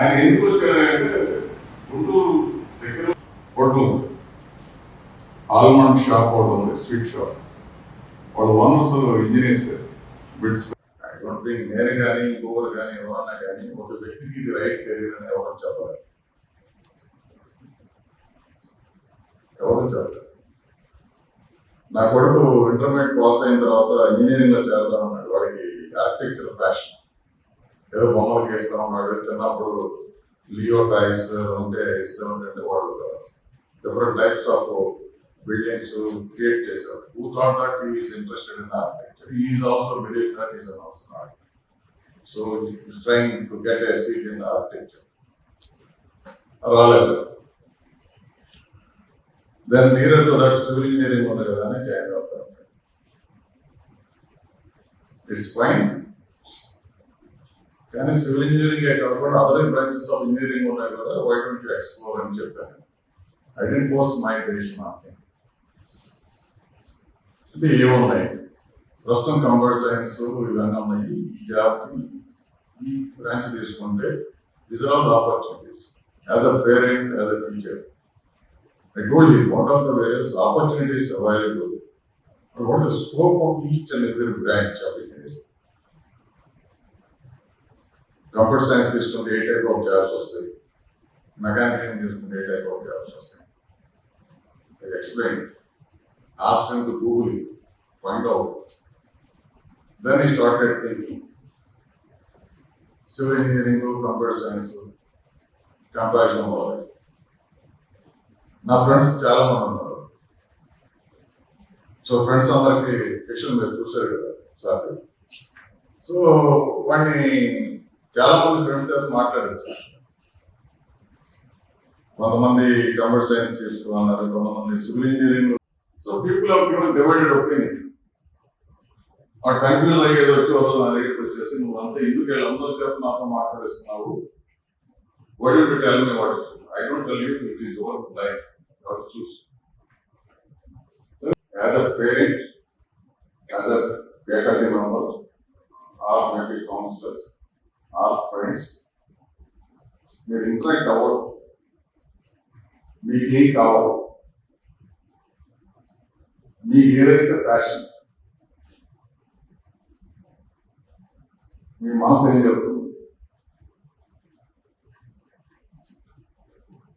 ఆయన ఎందుకు వచ్చాడంటే గుంటూరు దగ్గర హోటల్ ఉంది. ఆల్మండ్ షాప్ ఒకటి ఉంది స్వీట్ షాప్. వాళ్ళు owners engineers. BITS I don't think నేను కానీ ఇంకొకరు కానీ ఎవరన్నా కానీ ఒక వ్యక్తికి ఇది రైట్ కెరీర్ అని ఎవరు చెప్పాలి ఎవరు చెప్పాలి నా కొడుకు ఇంటర్మీడియట్ పాస్ అయిన తర్వాత ఇంజనీరింగ్లో చేద్దాం అన్నాడు వాడికి ఆర్కిటెక్చర్ ప్యాషన్ ఏదో బొమ్మలు గీస్తా ఉన్నాడు చిన్నప్పుడు లియో టైప్స్ ఉంటే ఇస్తూ ఉంటే వాడు different types of buildings create చేశారు. Who thought that is interested in architecture is also believe that is an also art so is trying to get a seat in architecture రాలేదు then near to that civil engineering ఉంది కదా అని join అవుతారు. It's fine కానీ civil engineering కాకుండా other branches of engineering ఉన్నాయి కదా why don't you explore అని చెప్పాను I didn't post my passion of అంటే ఏమున్నాయి? ప్రస్తుతం కంప్యూటర్ సైన్స్ ఇవన్నీ ఉన్నాయి. ఈ జాబ్ ఈ బ్రాంచ్ తీసుకుంటే this are all opportunities as a parent as a teacher I told you what are the various opportunities available? And what is the scope of each and every branch of engineering. Computer science తీసుకుంటే ఏ type of jobs వస్తాయి? Mechanical తీసుకుంటే ఏ type of jobs వస్తాయి? Explain ask to Google find out then he started thinking civil engineering computer science comparison అవ్వాలి నా friends చాలా మంది ఉన్నారు. సో ఫ్రెండ్స్ అందరికి క్వశ్చన్ మీరు చూసారు కదా సార్. సో వాడిని చాలా మంది ఫ్రెండ్స్తో మాట్లాడచ్చు కొంతమంది కంప్యూటర్ సైన్స్ తీసుకున్నారు కొంతమంది civil engineering so people of given divided opinion ఆ కన్ఫ్యూజ్ అయ్యేది వచ్చి వాళ్ళు నా దగ్గరికి వచ్చేసి నువ్వు అంతా ఎందుకు వీళ్ళు అందరి చేత నాతో మాట్లాడిస్తున్నావు? Why you tell me what I don't tell you it is your life your choose as a parent as a faculty member or maybe counsellors or friends మీరు ఇంటరాక్ట్ అవ్వదు మీకేం ఏం కావాలి మీకు ఏదైతే ప్యాషన్ మీ మనసు ఏం చెప్తుంది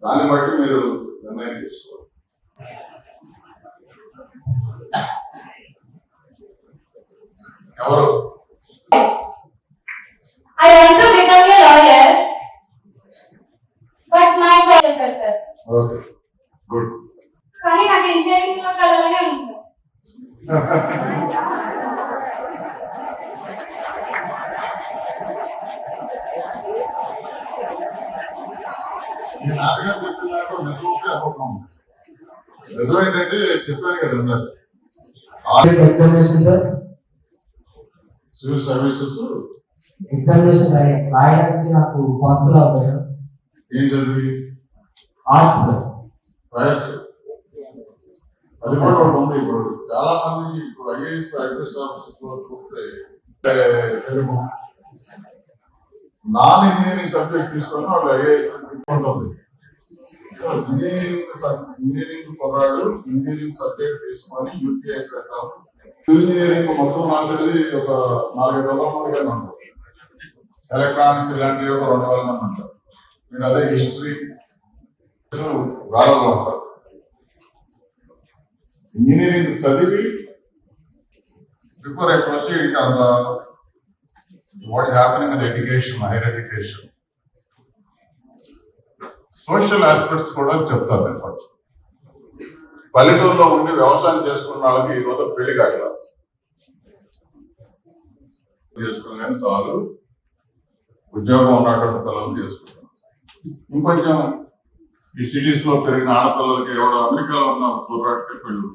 దాన్ని బట్టి మీరు నిర్ణయం తీసుకోవాలి. ఎవరు? I want to become a lawyer, but my professor, sir. Okay good కానీ నాకు ఇంజనీరింగ్లో కలవనే ఉంది. సార్ నాటకం చెప్పినట్టు నిజమైతే అబద్ధం. నిజమేంటంటే చెప్పాను కదా అందరు. Examination, sir. Civil services examination రాయడానికి నాకు పాసిబుల్ అవుతుంది సార్? ఏం చదివి ఆర్ట్స్ అది కూడా ఒకటి ఉంది ఇప్పుడు. చాలా మంది ఇప్పుడు ఐఏఎస్ ఐపీఎస్ ఆఫీసర్స్లో చూస్తే తెలుగు. నాన్ ఇంజనీరింగ్ సబ్జెక్ట్ తీసుకొని వాళ్ళు ఐఏఎస్ ఉంటుంది ఇంజనీరింగ్ ఇంజనీరింగ్ కుర్రాడు ఇంజనీరింగ్ సబ్జెక్ట్ తీసుకొని యూపీఎస్ ఇంజనీరింగ్ మొత్తం రాసేది ఒక నాలుగైదు వందల మంది కానీ ఎలక్ట్రానిక్స్ ఇలాంటివి ఒక రెండు వేల మంది ఉంటారు. నేను అదే హిస్టరీ వేలలో ఉంటారు ఇంజనీరింగ్ చదివి before I proceed on the what happening in education higher education social aspects కూడా చెప్తాను నేను పల్లెటూరులో ఉండి వ్యవసాయం చేసుకున్న వాళ్ళకి ఈ రోజు పెళ్ళి కాట్ల చేసుకుని చాలు. ఉద్యోగం ఉన్నటువంటి పిల్లలు చేసుకుంటాం ఇంకొంచెం ఈ సిటీస్లో పెరిగిన ఆడపిల్లలకి ఎవడో అమెరికాలో ఉన్న కుర్రాటికి పెళ్ళు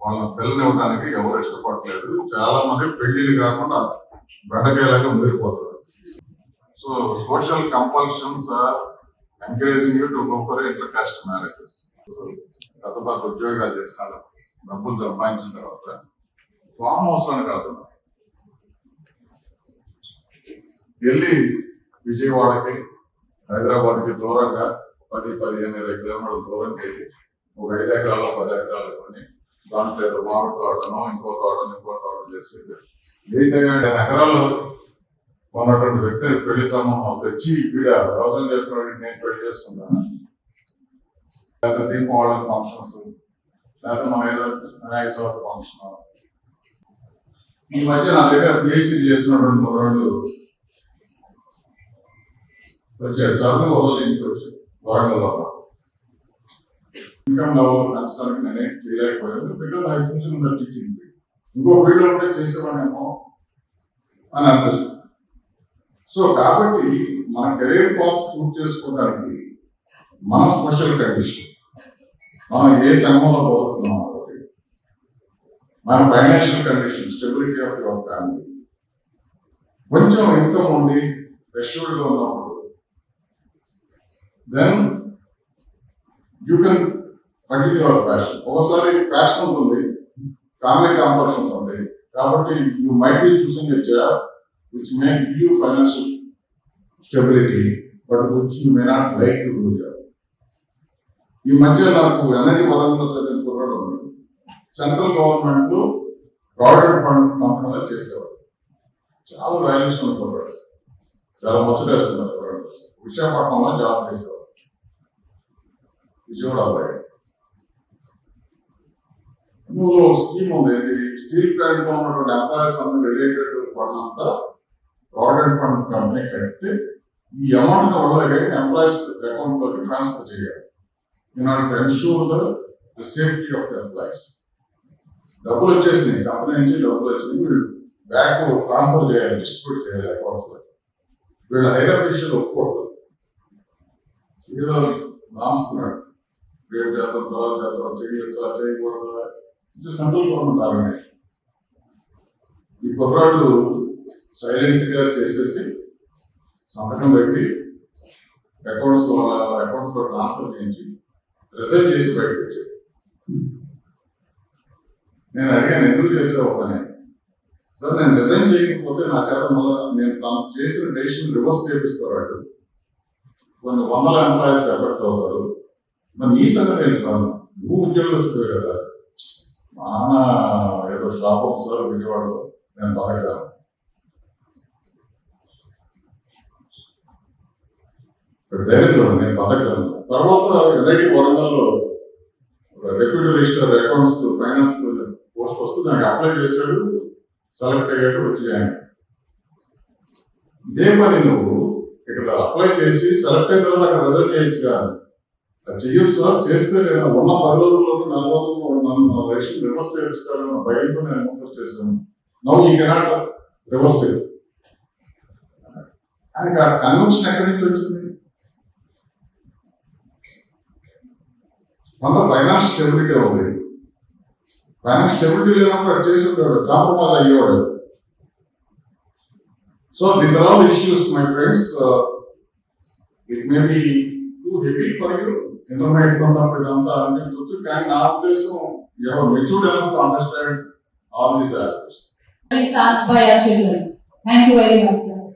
వాళ్ళని పిల్లని ఇవ్వడానికి ఎవరు ఇష్టపడలేదు చాలా మంది పెళ్ళిళ్ళు కాకుండా బెండకాయలాగా ముదిరిపోతారు. So social compulsions are encouraging you to go for inter caste marriages పెద్ద పెద్ద ఉద్యోగాలు చేసినారు డబ్బులు సంపాదించిన తర్వాత ఫామ్ హౌస్ అని కడుతున్నారు వెళ్ళి విజయవాడకి హైదరాబాద్కి దూరంగా పది పదిహేను ఇరవై కిలోమీటర్ల దూరం వెళ్ళి ఒక ఐదు ఎకరాలు పది ఎకరాలు కొని దాంట్లో ఏదో మామిడి తోటను ఇంకో తోటను ఇంకో తోటను చేసేది ఏంటంటే ఎకరాలు ఉన్నటువంటి వ్యక్తిని పెళ్ళి సంబంధం తెచ్చి వీడ వ్యవసాయం చేసుకున్నట్టు నేను పెళ్ళి చేసుకున్నాను. లేదా దీపావళి ఫంక్షన్స్ లేదా మన ఏదో వినాయక చవితి ఫంక్షన్ ఈ మధ్య నా దగ్గర పిహెచ్డి చేసినటువంటి కుర్రాడు వచ్చాడు. సడన్ ఒక రోజు ఇంటికి వచ్చాడు. వరంగల్లో ఇన్కమ్ లెవెల్ పెంచడానికి నేనేం చేయలేకపోయాను. బికాస్ ఐ చూసిన ద టీచింగ్ ఇంకో ఫీల్డ్ ఉంటే చేసేవాడేమో అని అనిపిస్తుంది. సో కాబట్టి మన కెరీర్ పాత్ చూస్ చేసుకోవడానికి మన సోషల్ కండిషన్ మనం ఏ సంఘంలో బతుకుతున్నాం ఒకటి మన financial condition stability of your family కొంచెం ఇన్కమ్ ఉండి assured గా ఉన్నప్పుడు then you can continue our passion ఒకసారి ప్యాషన్ ఉంటుంది ఫ్యామిలీ కాంపర్షన్స్ ఉంటాయి. కాబట్టి you might be choosing a job which may give you financial stability but which you may not like to do job ఈ మధ్య నాకు NIT వరంలో చదివిన కుర్రాడు ఉంది సెంట్రల్ గవర్నమెంట్ ప్రావిడెంట్ ఫండ్ కంపెనీలో చేసేవాడు చాలా వాల్యూస్ ఉన్న కుర్రాడు చాలా ముచ్చటేస్తుంది ఆ విశాఖపట్నంలో జాబ్ చేసేవాడు విజయవాడ అబ్బాయి ఇందులో స్కీమ్ ఉంది ఏంటి స్టీల్ ప్లాంట్లో ఉన్నటువంటి ఎంప్లాయీస్ అందరూ రిలేటెడ్ ఫండ్ అంతా ప్రావిడెంట్ ఫండ్ కంపెనీ కడితే ఈ అమౌంట్ వాళ్ళకి ఎంప్లాయీస్ అకౌంట్లోకి ట్రాన్స్ఫర్ చేయాలి in order to ensure the safety of the employees డబ్బులు వచ్చేసినాయి కంపెనీ నుంచి డబ్బులు వచ్చినాయి వీళ్ళు బ్యాక్ ట్రాన్స్ఫర్ చేయాలి డిస్ట్రిబ్యూట్ చేయాలి అకౌంట్స్లో వీళ్ళ హైర్ అఫీషియల్ ఒప్పుకోవద్దు ఏదో రాస్తున్నాడు రేపు చేద్దాం తర్వాత చేద్దాం చేయొచ్చా చేయకూడదా ఇది సెంట్రల్ గవర్నమెంట్ ఆర్గనైజేషన్ ఈ కుర్రాడు సైలెంట్గా చేసేసి సంతకం పెట్టి అకౌంట్స్ వాళ్ళ అకౌంట్స్లో ట్రాన్స్ఫర్ చేయించి రిజైన్ చేసి బయటకు వచ్చాడు నేను అడిగాను ఎందుకు చేసావు అని సార్ నేను రిజైన్ చేయకపోతే నా చేత మళ్ళీ నేను చేసిన డెసిషన్ రివర్స్ చేపిస్తారు? కొన్ని వందల ఎంప్లాయీస్ ఎఫెక్ట్ అవుతారు. మరి నీ సంగతి ఏంటి కాదు నువ్వు ఉద్యోగస్తుడు కదా. మా నాన్న ఏదో షాప్ సార్ విజయవాడలో. నేను బతకగలను ఇక్కడ ధైర్యం నేను బతకగలను తర్వాత ఎన్ఐటి వరంగల్లో deputy register accounts finance post వస్తూ దానికి అప్లై చేశాడు సెలెక్ట్ అయ్యాడు వచ్చి జాయిన్ ఇదే పని నువ్వు ఇక్కడ అప్లై చేసి సెలెక్ట్ అయిన తర్వాత అక్కడ రిజల్ట్ చేయొచ్చు కాదు చెయ్యొచ్చు సార్ చేస్తే నేను ఉన్న పది రోజుల్లోనూ నెల రోజుల్లో నన్ను రేషన్ రివర్స్ చేపిస్తాడన్న భయంతో నేను ముందు చేశాను. నవ్వు ఈ కెనాట్ రివర్స్ చేయదు ఆయనకి ఆ కన్వెన్షన్ ఎక్కడి నుంచి వచ్చింది? మన ఫైనాన్స్ స్టెబిలిటీ ఉంది. ఫైనాన్స్ స్టెబిలిటీ లేనప్పుడు అది చేసి ఉంటాడు కాంప్రమైజ్ అయ్యేవాడు. So these are all issues, my friends. Uh, it may be too heavy for you. Environmental Vedanta and and nowadays you have matured enough to understand all these aspects. Please asked by our children. Thank you very much, sir.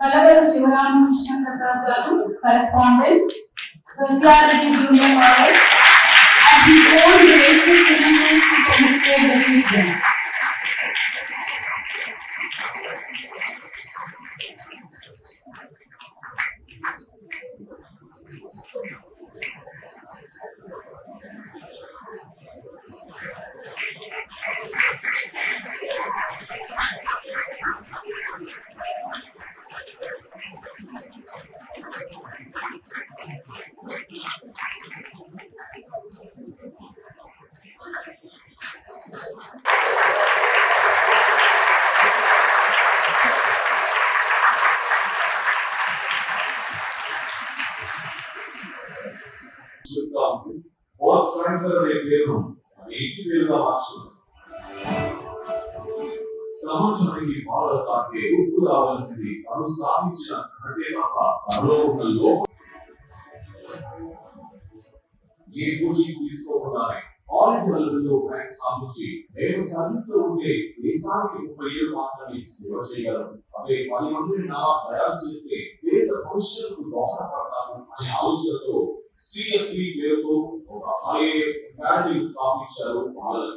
Talabaru Shivaramakrishna Prasad Garu, correspondent, Sociology Junior College, and his own gracious willingness to felicitate the children. ఉప్పు రావాల్సింది తను స్థాపించిన ఘనతే తప్ప తనలో ఉన్న లోపం ఏ coaching తీసుకోకుండానే ఆలింపియాడ్లలో rank సాధించి నేను సాధిస్తూ ఉంటే దేశానికి ముప్పై ఏళ్ళు మాత్రమే సేవ చేయగలను. అదే పది మందిని నా తయారు చేస్తే దేశ భవిష్యత్తు దోహదపడతాను అనే ఆలోచనతో సిఎస్సి పేరుతో ఒక ఐఏఎస్ అకాడమీ స్థాపించారు బాలలు.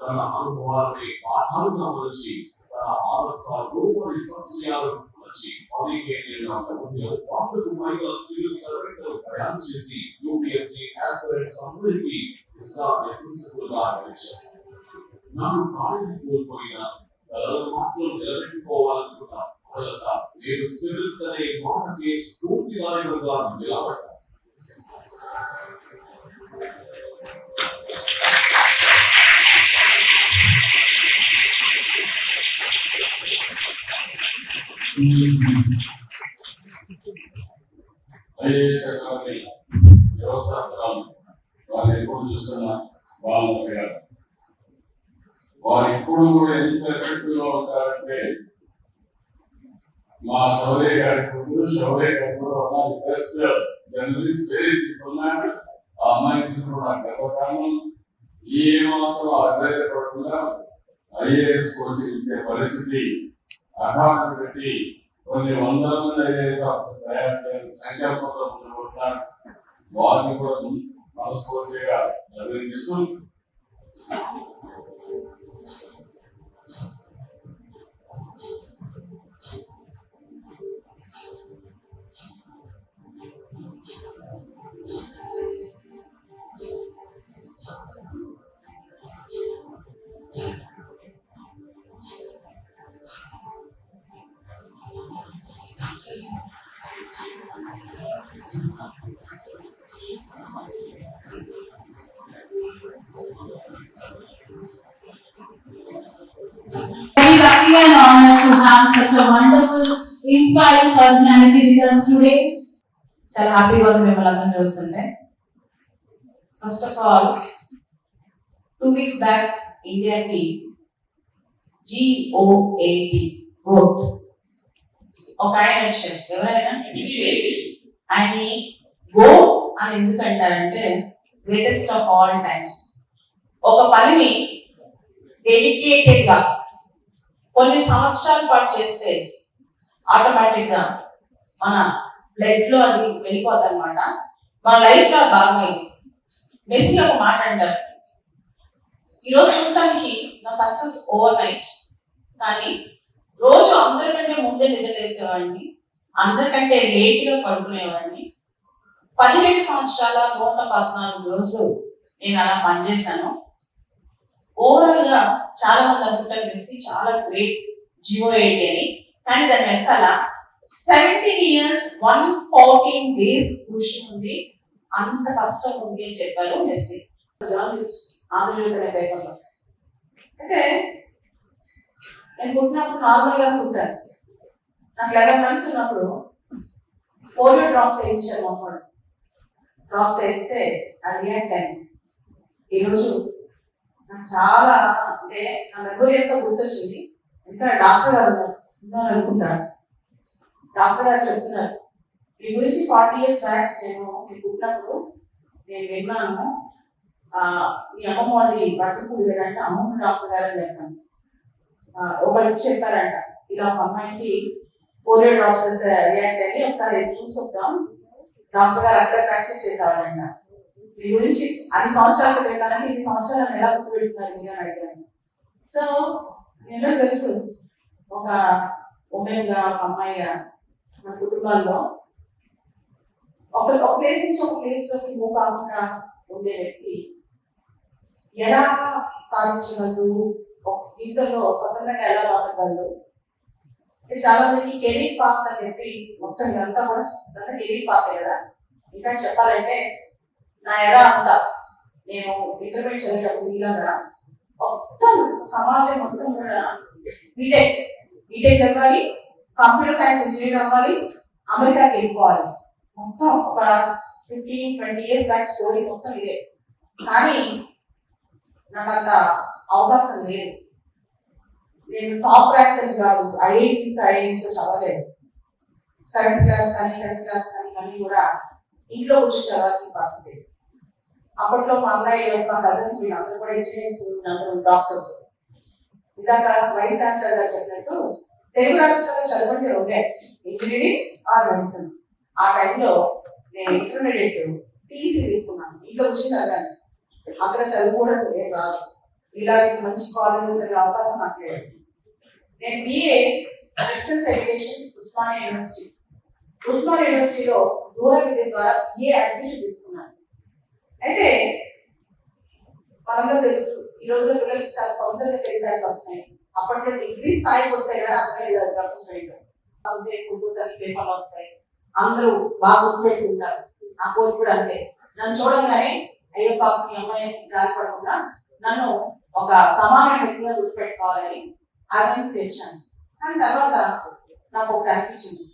తన అనుభవాలని పాఠాలుగా మలచి తన ఆదర్శాలు కొన్ని సంశయాలను మలచి పదిహేనేళ్ల వ్యవధిలో వందకు పైగా సివిల్ సర్వెంట్లు తయారు చేసి యూపీఎస్సీ ఆస్పిరెంట్స్ అందరికీ నిస్సార ప్రిన్సిపల్ గా నిలిచారు నాడు కాళ్ళని కోల్పోయిన కలలు మాత్రం నిలబెట్టుకోవాలనుకున్న మొదలట నేను సివిల్స్ అనే మాటకి స్ఫూర్తిదాయకంగా నిలబడ్డాను ఐఏఎస్ అకాడమీ వ్యవస్థాపకురాలు వాళ్ళు ఎప్పుడు చూస్తున్నా వాళ్ళు గారు వారు ఎప్పుడు కూడా ఎంత ఎఫెక్టివ్గా ఉంటారంటే మా శౌర్య గారి కూతురు శౌర్య గారు కూడా ఉన్నారు. బెస్ట్ జర్నలిస్ట్ వెరీ ఉన్నాడు ఆ అమ్మాయి కూడా నాకు గర్వకారణం. ఏమాత్రం మాత్రం ఐఏఎస్ కోచింగ్ ఇచ్చే పరిస్థితి అకాడమీ పెట్టి కొన్ని వందల మంది ఐఏఎస్ ఆఫీసర్ తయారు చేయాలని సంకల్పంతో ముందుకుంటున్నారు వారిని కూడా మనస్ఫూర్తిగా అభినందిస్తూ చాలా హ్యాపీగా ఉంది మిమ్మల్ని అందరం చూస్తుంటే. First of all two weeks back ఇండియాకి G O A T GOAT ఒక ఆయన వచ్చారు. ఎవరైనా? ఆయన గో అని ఎందుకంటారంటే గ్రేటెస్ట్ ఆఫ్ ఆల్ టైమ్స్ ఒక పనిని డెడికేటెడ్గా కొన్ని సంవత్సరాల పాటు చేస్తే ఆటోమేటిక్గా మన బ్లడ్లో అది వెళ్ళిపోద్ది అనమాట మన లైఫ్లో భాగమైంది మెస్సీ ఒక మాట అంటారు. ఈరోజు చూడటానికి నా సక్సెస్ ఓవర్ నైట్ కానీ రోజు అందరికంటే ముందే నిద్ర చేసేవాడిని అందరికంటే లేట్గా పడుకునేవాడిని. పదిహేడు సంవత్సరాల నూట పద్నాలుగు రోజులు నేను అలా పనిచేశాను. ఓవరాల్గా చాలా మంది అనుకుంటారు మెస్సీ చాలా గ్రేట్ జియో ఏంటి అని. కానీ దాని వెనకాల seventeen years one fourteen days కృషి ఉంది. అంత కష్టం ఉంది అని చెప్పారు మెస్సీ. జర్నలిస్ట్ ఆంధ్రజ్యోతి అనే పేపర్లో అయితే నేను పుట్టినప్పుడు నార్మల్గా పుట్టాను. నాకు లెవెన్ మంత్స్ ఉన్నప్పుడు పోలియో డ్రాప్స్ వేయించాను మా డ్రాప్స్ వేస్తే అది రియాక్ట్ అయింది. ఈరోజు నాకు చాలా అంటే నా మెమొరీ ఎంతో గుర్తొచ్చింది. ఇంకా డాక్టర్ గారు ఉన్నారు ఉన్నారు అనుకుంటాను. డాక్టర్ గారు చెప్తున్నారు. మీ గురించి ఫార్టీ ఇయర్స్ బ్యాక్ నేను మీరు పుట్టినప్పుడు నేను విన్నాను మీ అమ్మమ్మ వాళ్ళది పట్టుకుడు కదంటే అమ్మమ్మ డాక్టర్ గారు అని చెప్పాను. ఒకరు చెప్పారంట. ఇలా ఒక అమ్మాయికి పోలియో డ్రాప్స్ వేస్తే రియాక్ట్ అయ్యి ఒకసారి చూసి వద్దాం. డాక్టర్ గారు అక్కడ ప్రాక్టీస్ చేసేవాళ్ళంట. మీ గురించి అన్ని సంవత్సరాల క్రితం ఇన్ని సంవత్సరాలు నన్ను ఎలా గుర్తుపెట్టుకున్నారు మీరు అని అడిగాను. సో మీ తెలుసు. ఒక ఉమెన్గా ఒక అమ్మాయిగా మన కుటుంబాల్లో. ఒక ఒక ప్లేస్ నుంచి ఒక ప్లేస్లోకి మూవ్ కాకుండా ఉండే వ్యక్తి ఎలా సాధించగలదు ఒక జీవితంలో స్వతంత్రంగా ఎలా బతకగలరు చాలా మందికి కెరీర్ పాత్ అని చెప్పి మొత్తం ఇదంతా కూడా ఇదంతా కెరీర్ పాతే కదా. ఇంకా చెప్పాలంటే నా ఎలా అంతా నేను ఇంటర్మీడియట్ చదివేటప్పుడు ఇలాగా మొత్తం సమాజం మొత్తం కూడా బీటెక్ బీటెక్ చదవాలి. కంప్యూటర్ సైన్స్ ఇంజనీర్ అవ్వాలి అమెరికాకి వెళ్ళిపోవాలి. మొత్తం ఒక fifteen twenty years back story మొత్తం ఇదే. కానీ నాకు అంత అవకాశం లేదు. నేను టాప్ ర్యాంక్ కాదు ఐఐటి సైన్స్లో చదవలేదు. సెవెంత్ క్లాస్ కానీ టెన్త్ క్లాస్ కానీ అన్ని కూడా ఇంట్లో వచ్చి చదవాల్సిన పరిస్థితి అప్పట్లో మా అన్నయ్య మా కజిన్స్ వీళ్ళందరూ కూడా ఇంజనీర్స్ వీళ్ళందరూ డాక్టర్స్ ఇందాక వైస్ ఛాన్సలర్ గారు చెప్పినట్టు తెలుగు రాష్ట్రంలో చదవండి ఉండే ఇంజనీరింగ్ ఆర్ మెడిసిన్ ఆ టైంలో నేను ఇంటర్మీడియట్ సిఈసి తీసుకున్నాను. ఇంట్లో వచ్చి చదివాను. అక్కడ చదువుకోవడం ఏం రాదు. ఇలాంటి మంచి కాలేజ్ చదివే అవకాశం నాకు లేదు. నేను BA distance education Osmania university Osmania యూనివర్సిటీలో దూర విద్య ద్వారా బిఏ అడ్మిషన్ తీసుకున్నాను. అయితే మనందరూ తెలుసు ఈ రోజుల్లో పిల్లలకి చాలా తొందరగా తెలియడానికి వస్తున్నాయి. అప్పట్లో డిగ్రీ స్థాయికి వస్తాయి కదా అర్థమయ్యేది అది అర్థం చేయడం అంతే ఫోటోస్ అన్ని పేపర్లు వస్తాయి. అందరూ బాగా గుర్తుపెట్టుకుంటారు. నా కోరిక కూడా అంతే. నన్ను చూడగానే అయ్యో పాప మీ అమ్మాయి జారిపడకుండా నన్ను ఒక సమాన వ్యక్తిగా గుర్తుపెట్టుకోవాలని అది తెచ్చాను కానీ తర్వాత నాకు ఒకటి అనిపించింది.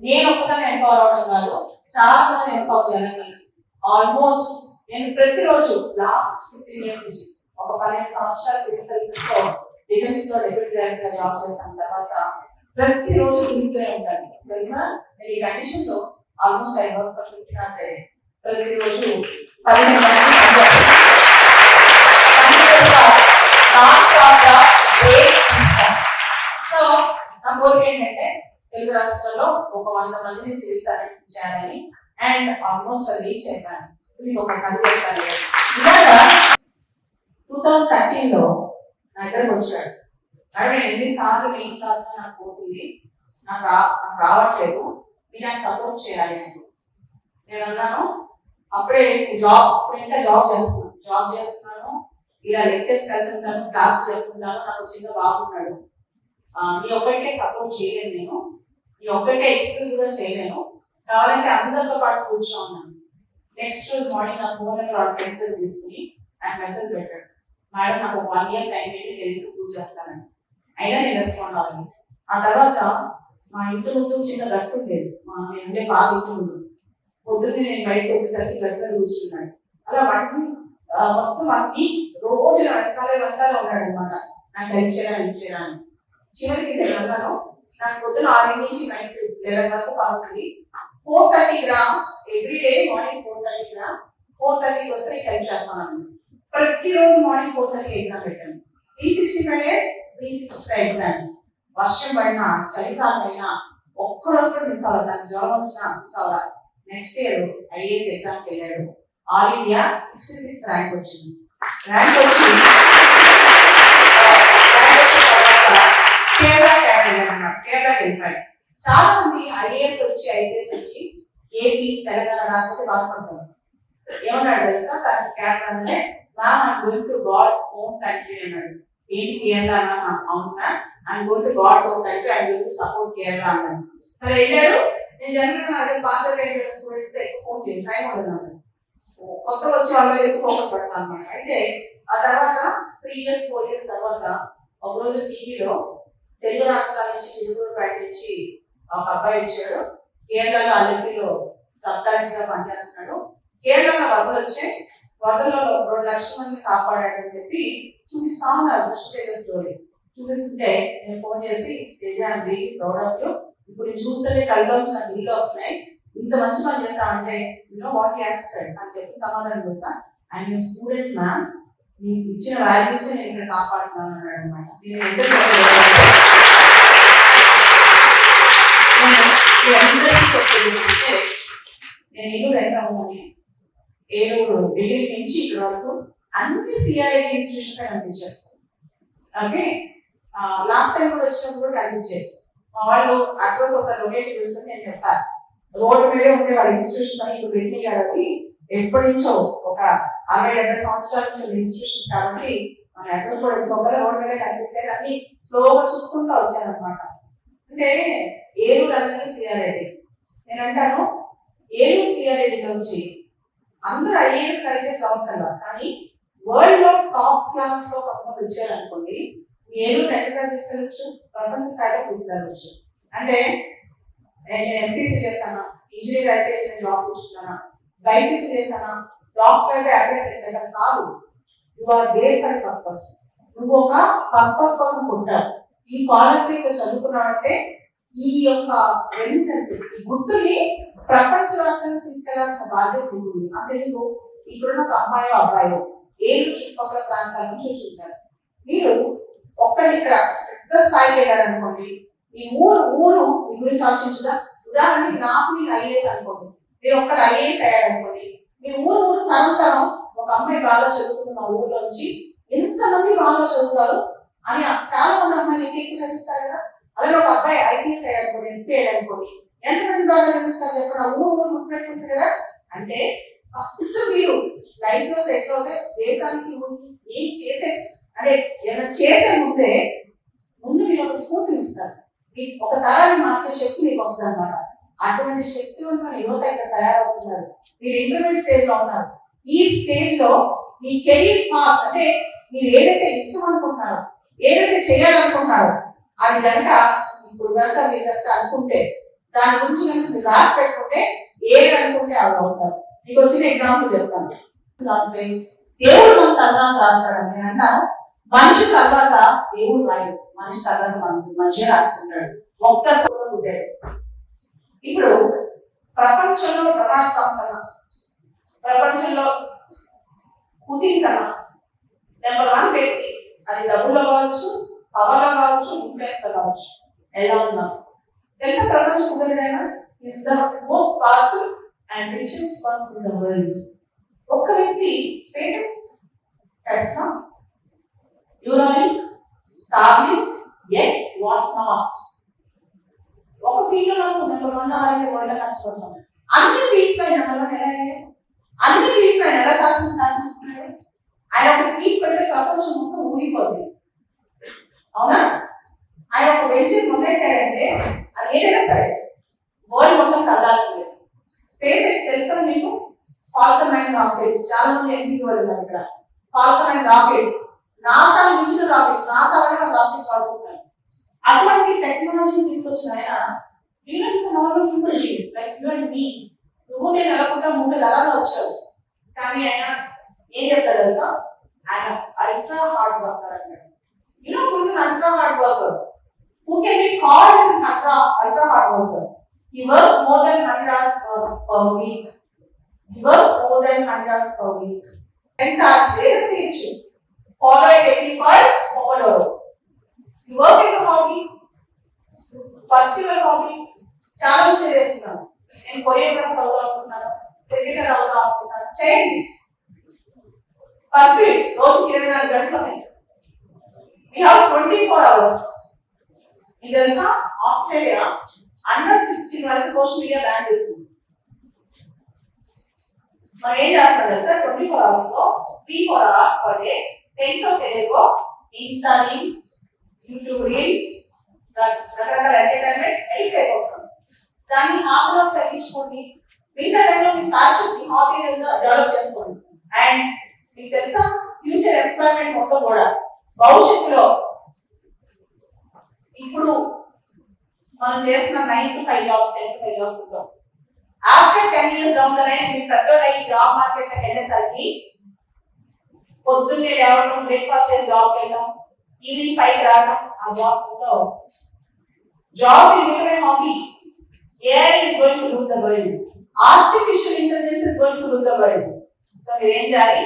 నేను ఒక్కదాన్ని ఎంపవర్ అవడం కాదు చాలా మంది ఎంపవర్ చేయాలని ఆల్మోస్ట్ నేను ప్రతిరోజు లాస్ట్ ఫిఫ్టీన్ ఇయర్స్ నుంచి ఒక పన్నెండు సంవత్సరాలు సివిల్ సర్వీసెస్ డిఫెన్స్లో డెప్యూటీ డైరెక్టర్గా జాబ్ చేసిన తర్వాత ప్రతిరోజు తిరుగుతూనే ఉంటాను. తెలుసా? నేను ఈ కండిషన్లో almost I work for fifteen hours day ప్రతిరోజు పదిహేను సో నా కోరిక ఏంటంటే తెలుగు రాష్ట్రాల్లో ఒక వంద మందిని సివిల్ సర్వీస్ చేయాలని అండ్ ఆల్మోస్ట్ అది రీచ్ అయిపోయాను. మీకు ఒక కథ చెప్తాను. ఇలాగా టూ థౌజండ్ థర్టీన్లో నా దగ్గరకు వచ్చాడు అరే నేను ఎన్నిసార్లు మెయిన్స్ రాసినా నాకు పోతుంది. నాకు రా నాకు రావట్లేదు. మీరు నాకు సపోర్ట్ చేయాలి నేను నేను అన్నాను అప్పుడే జాబ్ అప్పుడు ఇంకా జాబ్ చేస్తున్నాను. జాబ్ చేస్తున్నాను. ఇలా లెక్చర్స్ వెళ్తుంటాను క్లాస్ చెప్తుంటాను నాకు చిన్న బాగున్నాడు నీ ఒక్కటే సపోర్ట్ చేయలేను నేను. నీ ఒక్కటే ఎక్స్క్లూజివ్గా చేయలేను. కావాలంటే అందరితో పాటు కూర్చో ఉన్నాను నెక్స్ట్ రోజు మార్నింగ్ నా ఫోన్ ఫ్రెండ్స్ తీసుకుని నాకు మెసేజ్ పెట్టాడు. మేడం నాకు ఒక వన్ ఇయర్ టైం ఏంటి నేను ఇంటికి పూజ చేస్తానని. అయినా నేను రెస్పాండ్ అవ్వాలి ఆ తర్వాత మా ఇంటి ముందు చిన్న గట్టు ఉండేది. మా నేను ఉండే ఇంటి ముందు. పొద్దున్నే నేను బయటకు వచ్చేసరికి గట్టు మీద కూర్చున్నాడు అలా వాటిని మొత్తం అన్ని రోజు నా వెనకాల వెనకాల ఉన్నాడు అనమాట నాకు హెల్ప్ చేయరా హెల్ప్ చేయరా అని. చివరికి నేను అన్నాను నాకు పొద్దున ఆరు నుంచి నైట్ లెవెన్ వరకు బాగుంటుంది ఫోర్ థర్టీకి రా. ఎవ్రీ డే మార్నింగ్ ఫోర్ థర్టీకి రా. ఫోర్ థర్టీకి వస్తే నీకు హెల్ప్ చేస్తాను ప్రతిరోజు మార్నింగ్ ఫోర్ థర్టీ ఎగ్జామ్ పెట్టాను. Three sixty five days three sixty five exams. వర్షం పడినా చలికాలం అయినా ఒక్క రోజు కూడా మిస్ అవ్వాలి నాకు జ్వరం వచ్చినా మిస్ అవ్వాలి నెక్స్ట్ ఇయర్ ఐఏఎస్ ఎగ్జామ్కి వెళ్ళాడు. All India sixty six rank వచ్చింది. ర్యాంక్ వచ్చి ర్యాంక్ వచ్చిన తర్వాత కేరళ క్యాటరీ అన్నమాట. కేరళకి వెళ్ళిపోయాడు. చాలా మంది ఐఏఎస్ వచ్చి ఐపీఎస్ వచ్చి ఏపీ తెలంగాణ రాకపోతే బాధపడతారు. ఏమన్నాడు తెలుసా? తనకి క్యాటర్ ma'am I'm going to God's own country అన్నాడు. ఏంటి కేరళ అన్నా? అవును ma'am. I'm going to God's own country I'm going to support Kerala అన్నాడు. సరే వెళ్ళాడు. నేను జనరల్ అదే పాస్ అయిపోయిన స్టూడెంట్స్ ఎక్కువ ఫోన్ చేయండి టైం ఉండదు కొత్త వచ్చే వాళ్ళు ఎక్కువ ఫోకస్ పెడతాను అన్నమాట. అయితే ఆ తర్వాత త్రీ ఇయర్స్ ఫోర్ ఇయర్స్ తర్వాత ఒక రోజు టీవీలో తెలుగు రాష్ట్రాల నుంచి చిలుకూరుపేట నుంచి ఒక అబ్బాయి వచ్చాడు. కేరళలో అల్లెప్పిలో సబ్ కలెక్టర్గా పనిచేస్తున్నాడు. కేరళలో వరదలు వచ్చాయి వరదలలో రెండు లక్షల మంది కాపాడాడని చెప్పి చూపిస్తా ఉన్నారు కృష్ణ స్టోరీ. చూపిస్తుంటే నేను ఫోన్ చేసి Teja I'm proud of you ఇప్పుడు నేను చూస్తుంటే కళ్ళు వచ్చిన నీళ్ళు వస్తున్నాయి. ఇంత మంచి పని చేస్తామంటే యూనో వాట్ యాక్సెడ్ అని చెప్పి సమాధానం తెలుసా? ఐఎమ్ స్టూడెంట్ మ్యామ్ మీకు ఇచ్చిన వాల్యూస్ నేను ఇక్కడ కాపాడుతున్నాను అన్నాడు అనమాట నేను ఎందుకు నేను మీ అందరికీ చెప్పేది ఏంటంటే నేను ఇల్లు రెంట్ అవ్వమని ఏలూరు డిగ్రీ నుంచి ఇక్కడ వరకు అన్ని సిఆర్ఐ ఇన్స్టిట్యూషన్స్ కనిపించారు ఓకే లాస్ట్ టైం కూడా వచ్చినప్పుడు కూడా కనిపించాయి మా వాళ్ళు అడ్రస్ ఒకసారి లొకేషన్ చూసుకుని నేను చెప్తాను రోడ్డు మీదే ఉండే వాళ్ళ ఇన్స్టిట్యూషన్స్ అని ఇప్పుడు పెట్టినాయి కాబట్టి ఎప్పటి నుంచో ఒక అరవై డెబ్బై సంవత్సరాల నుంచి ఉన్న ఇన్స్టిట్యూషన్స్ కాబట్టి మన అడ్రస్ కూడా ఎత్తుకోగల రోడ్డు మీదే కనిపిస్తాయి అన్ని స్లోగా చూసుకుంటూ వచ్చాను అనమాట అంటే ఏలూరు అనగానే సిఆర్ఐడి నేను అంటాను ఏలూరు సిఆర్ఐడి వచ్చి అందరూ ఐఏఎస్ ఐపీఎస్ అవుతారు కానీ వరల్డ్లో టాప్ క్లాస్లో కొంతమంది వచ్చారనుకోండి ఏలూరు ఎక్కడ తీసుకెళ్ళచ్చు? ప్రపంచ స్థాయిలో తీసుకెళ్ళవచ్చు అంటే నేను ఎంపీసీ చేశానా ఇంజనీర్ అయితే జాబ్ తెచ్చుకున్నానా బైపీసీ చేశానా డాక్టర్ అయితే అడ్రస్ అయితే కాదు. You are there for purpose నువ్వు ఒక పర్పస్ కోసం పుట్టావు. ఈ కాలేజ్ ఇక్కడ చదువుకున్నావు అంటే ఈ యొక్క రెమిసెన్సెస్ ఈ గుర్తుల్ని ప్రపంచవ్యాప్తంగా తీసుకెళ్ళాల్సిన బాధ్యత ఉంటుంది. అంతేందుకు? ఇక్కడున్న ఒక అమ్మాయో అబ్బాయో ఏడు చుట్టుపక్కల ప్రాంతాల నుంచి వచ్చి ఉంటారు. మీరు ఒక్కటి ఇక్కడ పెద్ద స్థాయికి వెళ్ళారనుకోండి మీ ఊరు ఊరు మీ గురించి ఆలోచించుదా? ఉదాహరణకి నాకు నేను ఐఏఎస్ అనుకోండి. మీరు ఒక్కడ ఐఏఎస్ అయ్యారనుకోండి. మీ ఊరు ఊరు తరం తరం ఒక అమ్మాయి బాగా చదువుకున్న మా ఊర్లో నుంచి. ఎంతమంది బాగా చదువుతారు? అని చాలా మంది అమ్మాయిలు ఎక్కువ చదివిస్తారు కదా. అలాగే ఒక అబ్బాయి ఐపీఎస్ అయ్యాడనుకోండి ఎస్పీ అయ్యాడనుకోండి. ఎంతమంది బాగా చదివిస్తారు చెప్పండి? ఆ ఊరు ఊరు గుర్తుపెట్టుకుంటుంది కదా. అంటే ఫస్ట్ మీరు లైఫ్లో సెటిల్ అవుతే దేశానికి ఊరికి ఏం చేసే అంటే ఏదైనా చేసే ముందే ముందు మీరు ఒక స్ఫూర్తిని ఇస్తారు ఒక తరాన్ని మార్చే శక్తి మీకు వస్తుంది అనమాట అటువంటి శక్తివంతమైన యువత ఇక్కడ తయారవుతున్నారు. మీరు ఇంటర్మీడియట్ స్టేజ్లో ఉన్నారు. ఈ స్టేజ్లో మీ కెరీర్ పాత్ అంటే మీరు ఏదైతే ఇష్టం అనుకుంటున్నారో ఏదైతే చేయాలనుకుంటున్నారో అది కనుక ఇప్పుడు కనుక మీరు కనుక అనుకుంటే దాని గురించి కనుక మీరు రాసి పెట్టుకుంటే ఏది అనుకుంటే అవి అవుతారు. మీకు వచ్చిన ఎగ్జాంపుల్ చెప్తాను. రాస్తే దేవుడు మన తర్వాత రాస్తాడు నేను అంటాను. మనిషి తర్వాత దేవుడు రాయడు. మనిషి తర్వాత మనిషి మనిషి రాసుకుంటాడు. ఒక్కసారి ఉంటాడు ఇప్పుడు ప్రపంచంలో డొనాల్డ్ ప్రపంచంలో పుతిన్ నెంబర్ వన్ వ్యక్తి. అది డబ్బులో కావచ్చు పవర్లో కావచ్చు ఇన్ఫ్లుయెన్స్ కావచ్చు. ఎలాన్ మస్క్ తెలుసా ప్రపంచ కుబేరుడైనా is the most powerful and richest person in the world ఒక్క వ్యక్తి SpaceX Tesla Neuralink Starlink X what not ఒక ఫీల్డ్లో మనం నెంబర్ వన్ అవ్వాలంటే వరల్డ్ కష్టపడతాం అన్ని ఫీల్డ్స్లో నెంబర్ ఎలా అయ్యాడు అన్ని ఫీల్డ్స్ ఆయన ఎలా సాధన శాసిస్తున్నాడు ఆయన ఒక ట్వీట్ పెడితే ప్రపంచం మొత్తం ఊగిపోతుంది. అవునా? ఆయన ఒక వెంచర్ మొదలెట్టారంటే అది ఏదైనా సరే వరల్డ్ మొత్తం కదలాల్సిందే స్పేస్ ఎక్స్ తెలుసు కదా మీకు? ఫాల్కన్ నైన్ రాకెట్స్ చాలా మంది ఎంపీస్ వాళ్ళు ఉన్నారు ఇక్కడ. ఫాల్కన్ నైన్ రాకెట్స్ నాసాల మించిన రాకెట్స్ నాసా వల్ల రాకెట్స్ వాడుకుంటారు అటువంటి టెక్నాలజీ తీసుకొచ్చిన ఆయన normal human being like you and me నువ్వు నేను అనుకుంటా ముందు దళాలు వచ్చావు. కానీ ఆయన ఏం చెప్తాడు తెలుసా? ఆయన అల్ట్రా హార్డ్ వర్కర్ అంటాడు. You know no who is ultra hard worker who can be called as an ultra ultra hard worker? He works more than 100 hours per, per week. He works more than 100 hours per week 10 hours ఏదైనా చేయొచ్చు follow a technique called pomodoro. You work as a hobby you pursue your hobby చాలా మంది చెప్తున్నాను నేను choreographer అవుదాం అనుకుంటున్నాను cricketer అవుదాం అనుకుంటున్నాను చేయండి పర్సూ రోజుకి ఇరవై నాలుగు గంటలు ఉన్నాయి we have twenty four hours ఇది తెలుసా ఆస్ట్రేలియా అండర్ సిక్స్టీన్ వరకు సోషల్ మీడియా బ్యాన్ చేసింది మరి ఏం చేస్తారు తెలుసా ట్వంటీ ఫోర్ అవర్స్లో three four hours per day తెలుసో తెలియకో ఇన్స్టా రీల్స్ యూట్యూబ్ రీల్స్ రకరకాల ఎంటర్టైన్మెంట్ ఎడిట్ అయిపోతున్నాం దాన్ని హాఫ్ అన్ అవర్ తగ్గించుకోండి. మిగతా టైంలో మీ ప్యాషన్ మీ హాబీ డెవలప్ చేసుకోండి. అండ్ మీకు తెలుసా? ఫ్యూచర్ ఎంప్లాయ్మెంట్ మొత్తం కూడా భవిష్యత్తులో ఇప్పుడు మనం చేస్తున్న nine to five jobs ten to five jobs ఉంటాం after ten years down the line మీరు పెద్దోళ్ళు జాబ్ మార్కెట్ వెళ్ళేసరికి పొద్దున్నే లేవడం బ్రేక్ఫాస్ట్ చేసి జాబ్ వెళ్ళడం ఈవినింగ్ ఫైవ్ రావడం ఆ జాబ్స్ ఉండవు job will hobby AI is going to rule the world artificial intelligence is going to rule the world so మీరు ఏం చేయాలి?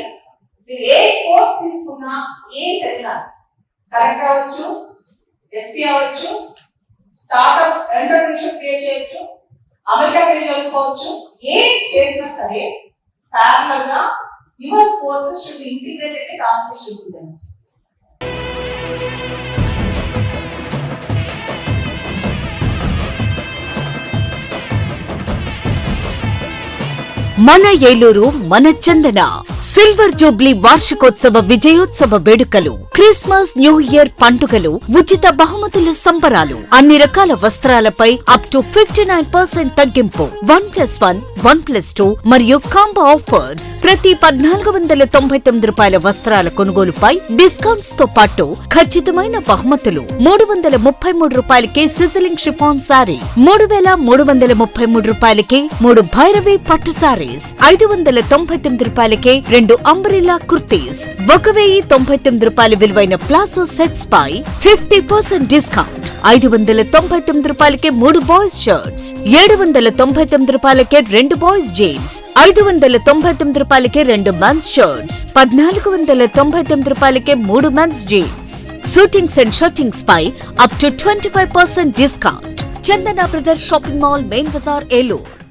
మీరు ఏ కోర్స్ తీసుకున్నా ఏం చదివినా కరెక్ట్ అవ్వచ్చు ఎస్పీ అవ్వచ్చు స్టార్ట్అప్ ఎంటర్ప్రినర్షిప్ క్రియేట్ చేయొచ్చు అమెరికా వెళ్ళి చదువుకోవచ్చు ఏం చేసినా సరే ప్యారలల్గా your courses should integrated with artificial intelligence మన ఏలూరు మన చందన. సిల్వర్ జూబ్లీ వార్షికోత్సవ విజయోత్సవ వేడుకలు క్రిస్మస్ న్యూ ఇయర్ పండుగలు ఉచిత బహుమతుల సంబరాలు అన్ని రకాల వస్త్రాలపై up to fifty nine percent తగ్గింపు. One plus one one plus two మరియు కాంబో ఆఫర్స్ ప్రతి పద్నాలుగు వందల తొంభై తొమ్మిది రూపాయల వస్త్రాల కొనుగోలుపై డిస్కౌంట్స్తో పాటు ఖచ్చితమైన బహుమతులు. మూడు వందల ముప్పై మూడు రూపాయలకే సిజలింగ్ షిఫాన్ సారీ మూడు వేల మూడు వందల ముప్పై మూడు రూపాయలకే మూడు భైరవి పట్టు సారీ కుర్తీస్ ఐదు వందల తొంభై తొమ్మిది రూపాయలకే రెండు అంబ్రిల్లా కుర్తీస్. ఒక వెయ్యి తొంభై తొమ్మిది రూపాయలు విలువైన ప్లాసో సెట్స్ పై ఫిఫ్టీ పర్సెంట్ డిస్కౌంట్. ఐదు వందల తొంభై తొమ్మిది రూపాయలకే మూడు బాయ్స్ షర్ట్స్. ఏడు వందల తొంభై తొమ్మిది రూపాయలకే రెండు బాయ్స్ జీన్స్. ఐదు వందల తొంభై తొమ్మిది రూపాయలకే రెండు మెన్స్ షర్ట్స్ పద్నాలుగు వందల తొంభై తొమ్మిది రూపాయలకే మూడు men's jeans shootings and shirtings pi up to twenty five percent discount Chandana brother shopping mall main Bazaar Eluru.